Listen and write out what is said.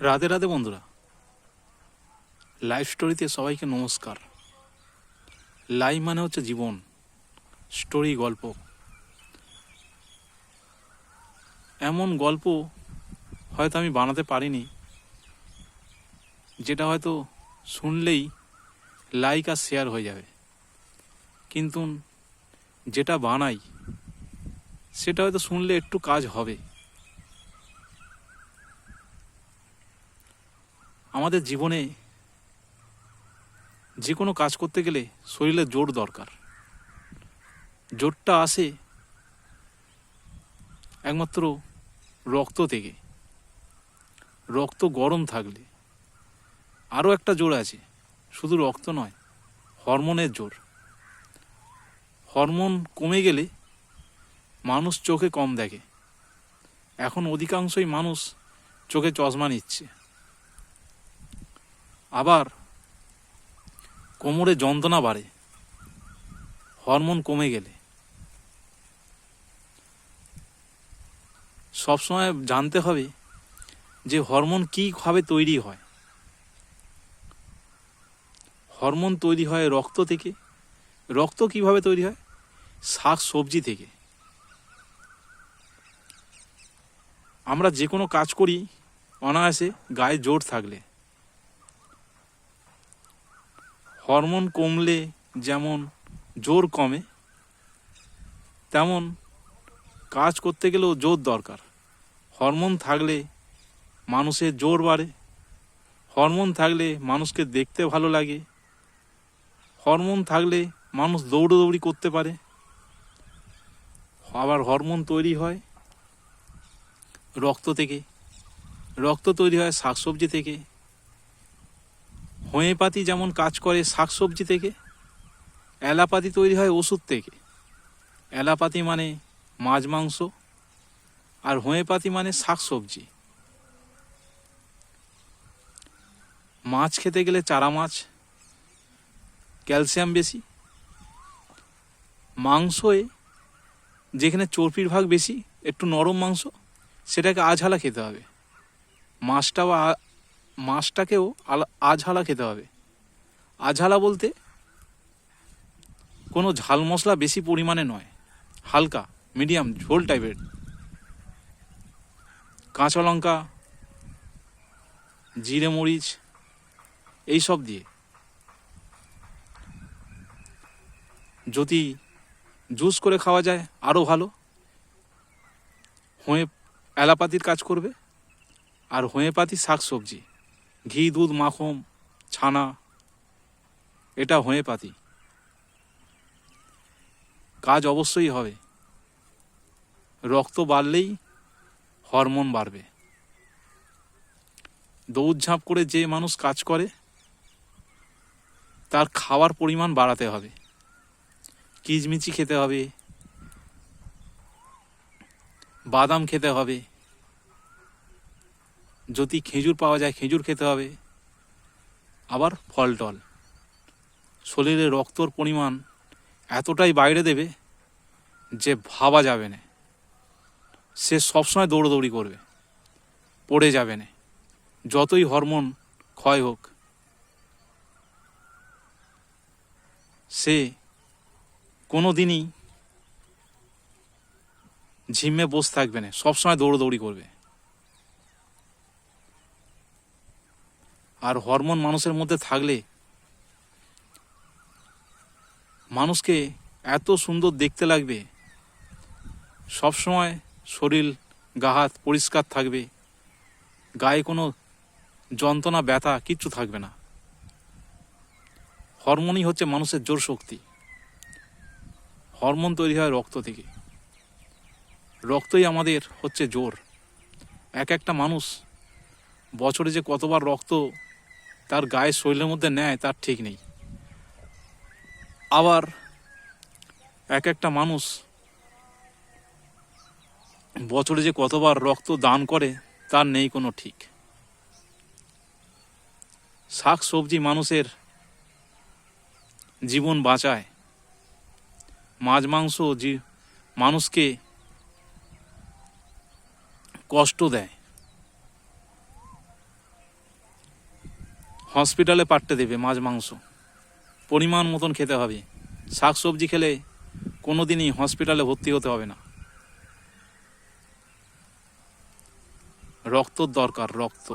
রাধে রাধে বন্ধুরা। লাইফ স্টোরিতে সবাইকে নমস্কার। লাইফ মানে হচ্ছে জীবন স্টোরি গল্প। এমন গল্প হয়তো আমি বানাতে পারিনি, যেটা হয়তো শুনলেই লাইক আর শেয়ার হয়ে যাবে। কিন্তু যেটা বানাই, সেটা হয়তো শুনলে একটু কাজ হবে। আমাদের জীবনে যে কোনো কাজ করতে গেলে শরীরে জোর দরকার। জোরটা আসে একমাত্র রক্ত থেকে। রক্ত গরম থাকলে আরও একটা জোর আছে, শুধু রক্ত নয়, হরমোনের জোর। হরমোন কমে গেলে মানুষ চোখে কম দেখে। এখন অধিকাংশই মানুষ চোখে চশমা নিচ্ছে। আবার কোমরে যন্ত্রণা বাড়ে, হরমোন কমে গেলে। সবসময় জানতে হবে যে হরমোন কীভাবে তৈরি হয়। হরমোন তৈরি হয় রক্ত থেকে। রক্ত কীভাবে তৈরি হয়? শাক সবজি থেকে। আমরা যে কোনো কাজ করি, অনায়াসে গায়ে জোর থাকলে। হরমোন কমলে যেমন জোর কমে, তেমন কাজ করতে গেলেও জোর দরকার। হরমোন থাকলে মানুষের জোর বাড়ে, হরমোন থাকলে মানুষকে দেখতে ভালো লাগে, হরমোন থাকলে মানুষ দৌড়োদৌড়ি করতে পারে। আবার হরমোন তৈরি হয় রক্ত থেকে, রক্ত তৈরি হয় শাকসবজি থেকে হোমিওপ্যাথি যেমন কাজ করে শাকসবজি থেকে অ্যালাপাতি তৈরি হয় ওষুধ থেকে। অ্যালাপাতি মানে মাছ, মাংস, আর হোমিওপ্যাথি মানে শাকসবজি। মাছ খেতে গেলে চারা মাছ, ক্যালসিয়াম বেশি মাংসয়ে যেখানে চর্বির ভাগ বেশি, একটু নরম মাংস, সেটাকে আঝালা খেতে হবে। মাছটা বা মাছটাকেও আঝালা খেতে হবে। আঝালা বলতে কোনো ঝাল মশলা বেশি পরিমাণে নয়, হালকা, মিডিয়াম, ঝোল টাইপের। কাঁচা লঙ্কা, জিরে মরিচ, এই সব দিয়ে। যদি জুস করে খাওয়া যায় আরও ভালো। হোঁয়ে অ্যালাপাতির কাজ করবে। আর হোমিওপ্যাথি শাক সবজি ঘি, দুধ, মাখন, ছানা, এটা হোমিওপ্যাথি কাজ অবশ্যই হবে। রক্ত বাড়লেই হরমোন বাড়বে। দৌড়ঝাঁপ করে যে মানুষ কাজ করে, তার খাওয়ার পরিমাণ বাড়াতে হবে। কিচমিচি খেতে হবে। বাদাম খেতে হবে। যদি খেজুর পাওয়া যায়, খেজুর খেতে হবে। আবার ফল টল। শরীরে রক্তর পরিমাণ এতটাই বাইরে দেবে যে ভাবা যাবে না। সে সবসময় দৌড়দৌড়ি করবে। পড়ে যাবে না। যতই হরমোন ক্ষয় হোক। সে কোনো দিনই ঝিমে বসে থাকবে না। সবসময় দৌড়দৌড়ি করবে। আর হরমোন মানুষের মধ্যে থাকলে মানুষকে এত সুন্দর দেখতে লাগবে। সবসময় শরীর গা হাত পরিষ্কার থাকবে। গায়ে কোনো যন্ত্রণা, ব্যথা কিচ্ছু থাকবে না। হরমোনই হচ্ছে মানুষের জোর শক্তি। হরমোন তৈরি হয় রক্ত থেকে। রক্তই আমাদের হচ্ছে জোর। এক একটা মানুষ বছরে যে কতবার রক্ত তার গায়ে শরীরের মধ্যে নেয়, তার ঠিক নেই। আবার এক একটা মানুষ বছরে যে কতবার রক্ত দান করে, তার নেই কোনো ঠিক। শাক সবজি মানুষের জীবন বাঁচায়। মাছ, মাংস মানুষকে কষ্ট দেয়। হসপিটালে পাটতে দেবে মাছ, মাংস। পরিমাণ মতন খেতে হবে। শাক সবজি খেলে কোনো দিনই হসপিটালে ভর্তি হতে হবে না। রক্তর দরকার, রক্ত।